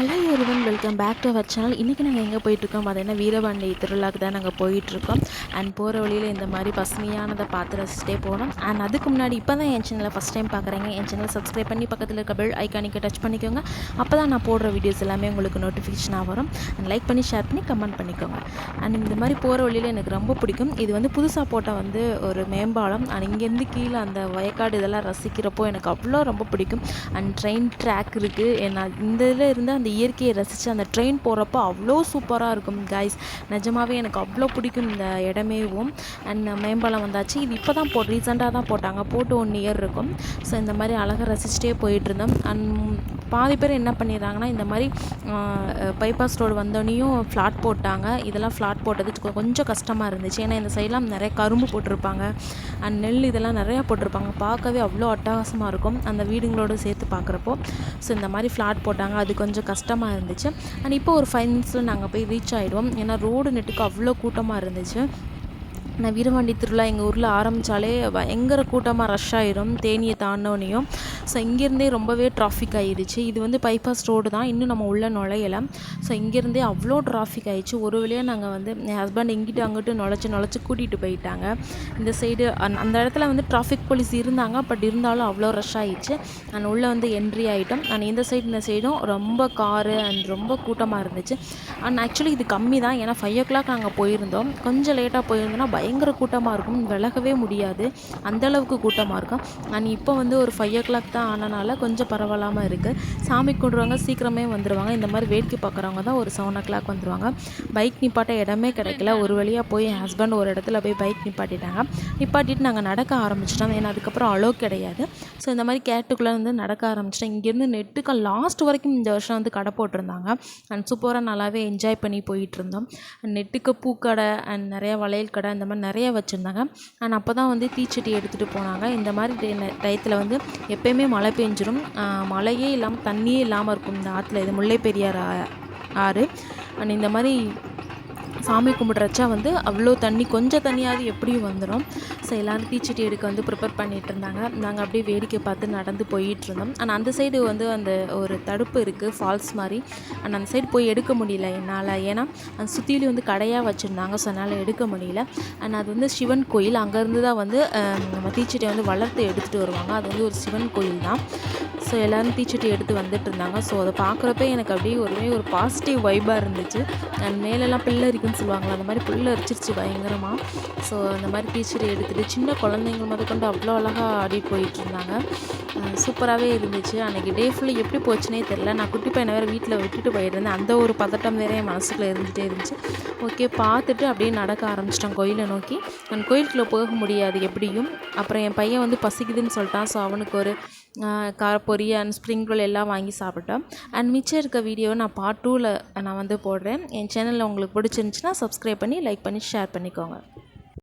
Hello everyone welcome back to our channel இன்றைக்கி நாங்கள் எங்கே போயிட்டுருக்கோம்? பார்த்தீங்கன்னா வீரபாண்டி திருவிழாக்கு தான் நாங்கள் போயிட்டுருக்கோம். அண்ட் போகிற வழியில் இந்த மாதிரி பசுமையானதை பார்த்து ரசிச்சிட்டே போனோம். அண்ட் அதுக்கு முன்னாடி இப்போ தான் என் சேனலை ஃபஸ்ட் டைம் பார்க்குறேங்க. என் சேனலை சப்ஸ்கிரைப் பண்ணி பக்கத்தில் இருக்க பெல் ஐக்கானிக்கு டச் பண்ணிக்கோங்க. அப்போ தான் நான் போடுற வீடியோஸ் எல்லாமே உங்களுக்கு நோட்டிஃபிகேஷனாக வரும். அண்ட் லைக் பண்ணி ஷேர் பண்ணி கமெண்ட் பண்ணிக்கோங்க. அண்ட் இந்த மாதிரி போகிற வழியில் எனக்கு ரொம்ப பிடிக்கும். இது வந்து புதுசாக போட்ட வந்து ஒரு மேம்பாலம். அண்ட் இங்கேருந்து கீழே அந்த வயக்காடு இதெல்லாம் ரசிக்கிறப்போ எனக்கு அவ்வளோ ரொம்ப பிடிக்கும். அண்ட் ட்ரெயின் ட்ராக் இருக்குது நான் இந்த இதில் இருந்து அந்த இயற்கையை ரசித்து அந்த ட்ரெயின் போகிறப்போ அவ்வளோ சூப்பராக இருக்கும் கைஸ் நிஜமாவே எனக்கு அவ்வளோ பிடிக்கும் இந்த இடமேவும் அண்ட் மேம்பாலம் வந்தாச்சு. இது இப்போ தான் போ ரீசெண்டாக தான் போட்டாங்க. போட்டு ஒன் இயர் இருக்கும். ஸோ இந்த மாதிரி அழகாக ரசிச்சிட்டே போயிட்டு இருந்தோம் அண்ட் பாதி பேர் என்ன பண்ணிடுறாங்கன்னா இந்த மாதிரி பைபாஸ் ரோடு வந்தோடனையும் ஃப்ளாட் போட்டாங்க. இதெல்லாம் ஃப்ளாட் போட்டது கொஞ்சம் கஷ்டமாக இருந்துச்சு. ஏன்னா இந்த சைட்லாம் நிறைய கரும்பு போட்டிருப்பாங்க. அண்ட் நெல் இதெல்லாம் நிறையா போட்டிருப்பாங்க. பார்க்கவே அவ்வளோ அட்டகாசமாக இருக்கும். அந்த வீடுங்களோடு சேர்த்து பார்க்குறப்போ. ஸோ இந்த மாதிரி ஃப்ளாட் போட்டாங்க. அது கொஞ்சம் கஷ்டமாக இருந்துச்சு. அண்ட் இப்போ ஒரு ஃபைவ் மினிட்ஸில் நாங்கள் போய் ரீச் ஆகிடுவோம் ஏன்னா ரோடு நெட்டுக்கு அவ்வளோ கூட்டமாக இருந்துச்சு. நான் வீரவாண்டி திருவிழா எங்கள் ஊரில் ஆரம்பித்தாலே பயங்கர கூட்டமாக ரஷ் ஆயிரும். தேனியை தாண்டோனையும் ஸோ இங்கேருந்தே ரொம்பவே டிராஃபிக் ஆயிடுச்சு. இது வந்து பைபாஸ் ரோடு தான். இன்னும் நம்ம உள்ளே நுழையலை. ஸோ இங்கேருந்தே அவ்வளோ டிராஃபிக் ஆயிடுச்சு. ஒரு வழியாக நாங்கள் வந்து என் ஹஸ்பண்ட் இங்கிட்டு அங்கிட்டு நுழைச்சி நுழைச்சி கூட்டிகிட்டு போயிட்டாங்க. இந்த சைடு அந்த இடத்துல வந்து டிராஃபிக் போலீஸ் இருந்தாங்க. பட் இருந்தாலும் அவ்வளோ ரஷ் ஆயிடுச்சு. நான் உள்ளே வந்து என்ட்ரி ஆகிட்டோம் அண்ட் இந்த சைடு இந்த சைடும் ரொம்ப காரு அண்ட் ரொம்ப கூட்டமாக இருந்துச்சு. அண்ட் ஆக்சுவலி இது கம்மி தான். ஏன்னா ஃபைவ் ஓ கிளாக் நாங்கள் போயிருந்தோம். கொஞ்சம் லேட்டாக போயிருந்தோம்னா பயங்கர கூட்டமாக இருக்கும். விலகவே முடியாது. அந்த அளவுக்கு கூட்டமாக இருக்கும் அண்ட் இப்போ வந்து ஒரு ஃபைவ் ஓ கிளாக் தான் ஆனனால கொஞ்சம் பரவாயில்லாமல் இருக்குது சாமி கும்பிட்றவங்க சீக்கிரமே வந்துடுவாங்க இந்த மாதிரி வேடிக்கை பார்க்குறவங்க தான் ஒரு செவன் ஓ கிளாக் வந்துடுவாங்க பைக் நிப்பாட்ட இடமே கிடைக்கல. ஒரு வழியாக போய் என் ஹஸ்பண்ட் ஒரு இடத்துல போய் பைக் நிப்பாட்டிட்டாங்க. நிப்பாட்டிட்டு நாங்கள் நடக்க ஆரம்பிச்சிட்டோம். ஏன்னா அதுக்கப்புறம் அளவு கிடையாது. ஸோ இந்த மாதிரி கேட்டுக்குள்ளே வந்து நடக்க ஆரம்பிச்சிட்டோம். இங்கேருந்து நெட்டுக்கு லாஸ்ட் வரைக்கும் இந்த வருஷம் வந்து கடை போட்டிருந்தாங்க. அண்ட் சூப்பராக நல்லாவே என்ஜாய் பண்ணி போயிட்டு இருந்தோம். நெட்டுக்கு பூக்கடை அண்ட் நிறையா வளையல் கடை அந்த மாதிரி நிறைய வச்சுருந்தாங்க. அண்ட் அப்போ தான் வந்து தீச்சட்டி எடுத்துகிட்டு போனாங்க. இந்த மாதிரி டயத்தில் வந்து எப்பயுமே மழை பெஞ்சிரும். மழையே இல்லாமல் தண்ணியே இல்லாமல் இருக்கும் இந்த ஆற்றுல இது முல்லை பெரியார் ஆ- ஆறு. அண்ட் இந்த மாதிரி சாமி கும்பிட்றச்சா வந்து அவ்வளோ தண்ணி கொஞ்சம் தண்ணியாவது எப்படியும் வந்துடும் ஸோ எல்லோரும் தீச்சட்டி எடுக்க வந்து ப்ரிப்பேர் பண்ணிகிட்டு இருந்தாங்க. நாங்கள் அப்படியே வேடிக்கை பார்த்து நடந்து போயிட்டு இருந்தோம். ஆனால் அந்த சைடு வந்து அந்த ஒரு தடுப்பு இருக்குது ஃபால்ஸ் மாதிரி. அண்ட் அந்த சைடு போய் எடுக்க முடியல என்னால். ஏன்னா அந்த சுற்றிலையும் வந்து கடையாக வச்சுருந்தாங்க ஸோ என்னால் எடுக்க முடியல. அண்ட் அது வந்து சிவன் கோயில். அங்கேருந்து தான் வந்து நம்ம தீச்சட்டியை வந்து வளர்த்து எடுத்துகிட்டு வருவாங்க. அது வந்து ஒரு சிவன் கோயில் தான் ஸோ எல்லோரும் தீச்சட்டி எடுத்து வந்துட்டு இருந்தாங்க ஸோ அதை பார்க்குறப்ப எனக்கு அப்படியே ஒருவே ஒரு பாசிட்டிவ் வைபாக இருந்துச்சு. அண்ட் மேலெல்லாம் பிள்ளை இருக்குன்னு சொல்லுவாங்களா அந்த மாதிரி பிள்ளை அரிச்சிருச்சு பயங்கரமாக ஸோ அந்த மாதிரி தீச்சட்டி எடுத்துகிட்டு சின்ன குழந்தைங்க கொண்டு அவ்வளோ அழகாக ஆடி போயிட்டுருந்தாங்க. சூப்பராகவே இருந்துச்சு. அன்றைக்கி டே ஃபுல்லாக எப்படி போச்சுனே தெரில நான் குட்டி பையனை வேறு வீட்டில் விட்டுட்டு போயிருந்தேன். அந்த ஒரு பதட்டம் வேறே என் மனசுக்குள்ளே இருந்துகிட்டே இருந்துச்சு. ஓகே பார்த்துட்டு அப்படியே நடக்க ஆரம்பிச்சிட்டோம் கோயிலை நோக்கி. நான் கோயிலுக்குள்ளே போக முடியாது எப்படியும். அப்புறம் என் பையன் வந்து பசிக்குதுன்னு சொல்லிட்டான். ஸோ அவனுக்கு ஒரு கார பொரி அண்ட் ஸ்ப்ரிங் ரோல் எல்லாம் வாங்கி சாப்பிட்டோம். அண்ட் மிச்சம் இருக்க வீடியோவை நான் பார்ட் டூவில் நான் வந்து போடுறேன். என் சேனலில் உங்களுக்கு பிடிச்சிருந்துச்சுன்னா சப்ஸ்கிரைப் பண்ணி லைக் பண்ணி ஷேர் பண்ணிக்கோங்க.